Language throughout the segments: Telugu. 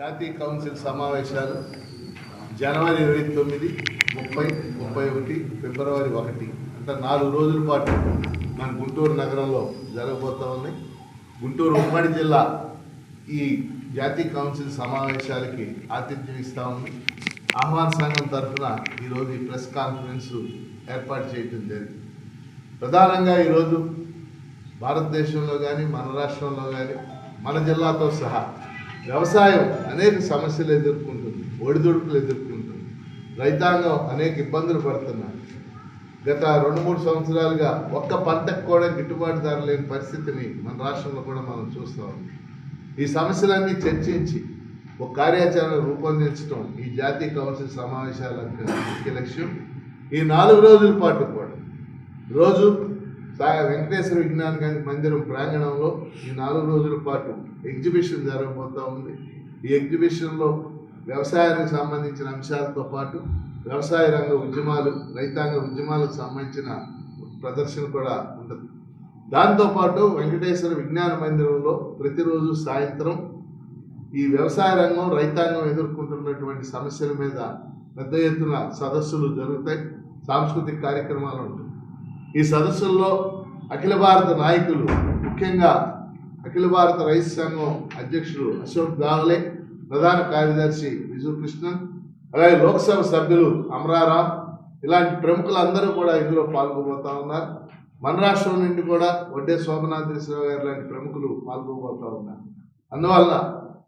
జాతీయ కౌన్సిల్ సమావేశాలు జనవరి ఇరవై తొమ్మిది ముప్పై ముప్పై ఒకటి ఫిబ్రవరి ఒకటి. అంటే నాలుగు రోజుల పాటు మన గుంటూరు నగరంలో జరగబోతా ఉన్నాయి. గుంటూరు ఉమ్మడి జిల్లా ఈ జాతీయ కౌన్సిల్ సమావేశాలకి ఆతిథ్యం ఇస్తూ ఉంది. ఆహ్వాన సంఘం తరఫున ఈరోజు ఈ ప్రెస్ కాన్ఫరెన్స్ ఏర్పాటు చేయడం జరిగింది. ప్రధానంగా ఈరోజు భారతదేశంలో కానీ మన రాష్ట్రంలో కానీ మన జిల్లాతో సహా వ్యవసాయం అనేక సమస్యలు ఎదుర్కొంటుంది ఒడిదుడుకులు ఎదుర్కొంటుంది. రైతాంగం అనేక ఇబ్బందులు పడుతున్నారు. గత రెండు మూడు సంవత్సరాలుగా ఒక్క పంటకు కూడా గిట్టుబాటు ధర లేని పరిస్థితిని మన రాష్ట్రంలో కూడా మనం చూస్తూ ఈ సమస్యలన్నీ చర్చించి ఒక కార్యాచరణ రూపొందించడం ఈ జాతీయ కౌన్సిల్ సమావేశాల ముఖ్య లక్ష్యం. ఈ నాలుగు రోజుల పాటు కూడా. రోజు వెంకటేశ్వర విజ్ఞాన మందిరం ప్రాంగణంలో ఈ నాలుగు రోజుల పాటు ఎగ్జిబిషన్ జరగబోతూ ఉంది. ఈ ఎగ్జిబిషన్లో వ్యవసాయానికి సంబంధించిన అంశాలతో పాటు వ్యవసాయ రంగ ఉద్యమాలు రైతాంగ ఉద్యమాలకు సంబంధించిన ప్రదర్శన కూడా ఉంటుంది. దాంతోపాటు వెంకటేశ్వర విజ్ఞాన మందిరంలో ప్రతిరోజు సాయంత్రం ఈ వ్యవసాయ రంగం రైతాంగం ఎదుర్కొంటున్నటువంటి సమస్యల మీద పెద్ద ఎత్తున సదస్సులు జరుగుతాయి. సాంస్కృతిక కార్యక్రమాలు ఉంటాయి. ఈ సదస్సుల్లో అఖిల భారత నాయకులు ముఖ్యంగా అఖిల భారత రైతు సంఘం అధ్యక్షుడు అశోక్ దావలే ప్రధాన కార్యదర్శి విజుకృష్ణన్ అలాగే లోక్సభ సభ్యులు అమరారావు ఇలాంటి ప్రముఖులందరూ కూడా ఇందులో పాల్గొబోతా ఉన్నారు. మన రాష్ట్రం నుండి కూడా వడ్డే శోభనాథేశ్వరరావు గారు లాంటి ప్రముఖులు పాల్గొబోతా ఉన్నారు. అందువల్ల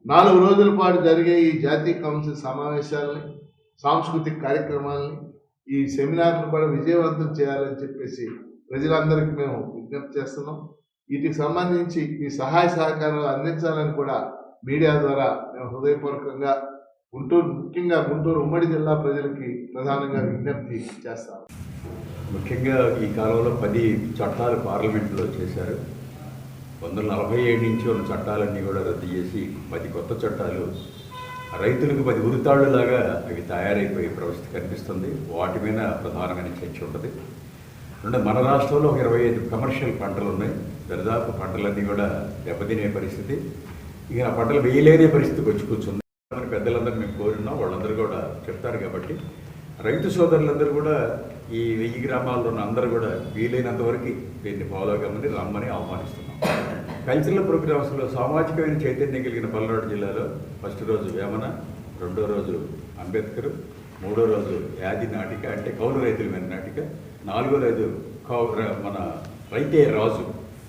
నాలుగు రోజుల పాటు జరిగే ఈ జాతీయ కౌన్సిల్ సమావేశాలని సాంస్కృతిక కార్యక్రమాలని ఈ సెమినార్ను కూడా విజయవంతం చేయాలని చెప్పేసి ప్రజలందరికీ మేము విజ్ఞప్తి చేస్తున్నాం. వీటికి సంబంధించి ఈ సహాయ సహకారాలు అందించాలని కూడా మీడియా ద్వారా మేము హృదయపూర్వకంగా గుంటూరు ముఖ్యంగా గుంటూరు ఉమ్మడి జిల్లా ప్రజలకి ప్రధానంగా విజ్ఞప్తి చేస్తాం. ముఖ్యంగా ఈ కాలంలో పది చట్టాలు పార్లమెంట్లో చేశారు. వందల నలభై ఏడు నుంచి ఉన్న చట్టాలన్నీ కూడా రద్దు చేసి పది కొత్త చట్టాలు రైతులకు పది ఉరితాళ్ళులాగా అవి తయారైపోయే పరిస్థితి కనిపిస్తుంది. వాటి మీద ప్రధానమైన చర్చ ఉంటుంది. రెండు మన రాష్ట్రంలో ఒక ఇరవై ఐదు కమర్షియల్ పంటలు ఉన్నాయి. దరిదాపు పంటలన్నీ కూడా దెబ్బతినే పరిస్థితి. ఇక ఆ పంటలు వేయలేని పరిస్థితికి వచ్చి కూర్చుంది మరి పెద్దలందరూ మేము కోరున్నాం. వాళ్ళందరూ కూడా చెప్తారు కాబట్టి రైతు సోదరులందరూ కూడా ఈ వెయ్యి గ్రామాల్లో ఉన్న అందరూ కూడా వీలైనంత వరకు దీన్ని ఫాలో కమ్మని రమ్మని ఆహ్వానిస్తున్నాం. కల్చరల్ ప్రోగ్రామ్స్లో సామాజికమైన చైతన్యం కలిగిన పల్నాడు జిల్లాలో ఫస్ట్ రోజు వేమన రెండో రోజు అంబేద్కర్ మూడో రోజు యాది నాటిక అంటే కౌలు రైతుల మీద నాటిక నాలుగో రోజు కౌ మన రైతే రాజు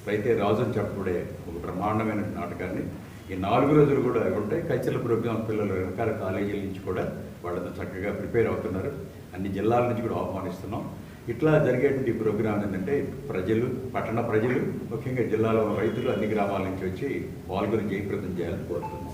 రైతే రాజు అని చెప్పబడే ఒక బ్రహ్మాండమైన నాటకాన్ని ఈ నాలుగు రోజులు కూడా ఉంటాయి. కల్చరల్ ప్రోగ్రామ్స్ పిల్లలు రకరకాల కాలేజీల నుంచి కూడా వాళ్ళతో చక్కగా ప్రిపేర్ అవుతున్నారు. అన్ని జిల్లాల నుంచి కూడా ఆహ్వానిస్తున్నాం. ఇట్లా జరిగేటువంటి ప్రోగ్రాం ఏంటంటే ప్రజలు పట్టణ ప్రజలు ముఖ్యంగా జిల్లాలో రైతులు అన్ని గ్రామాల నుంచి వచ్చి పాల్గొని జయప్రదం చేయాలని కోరుతున్నాం.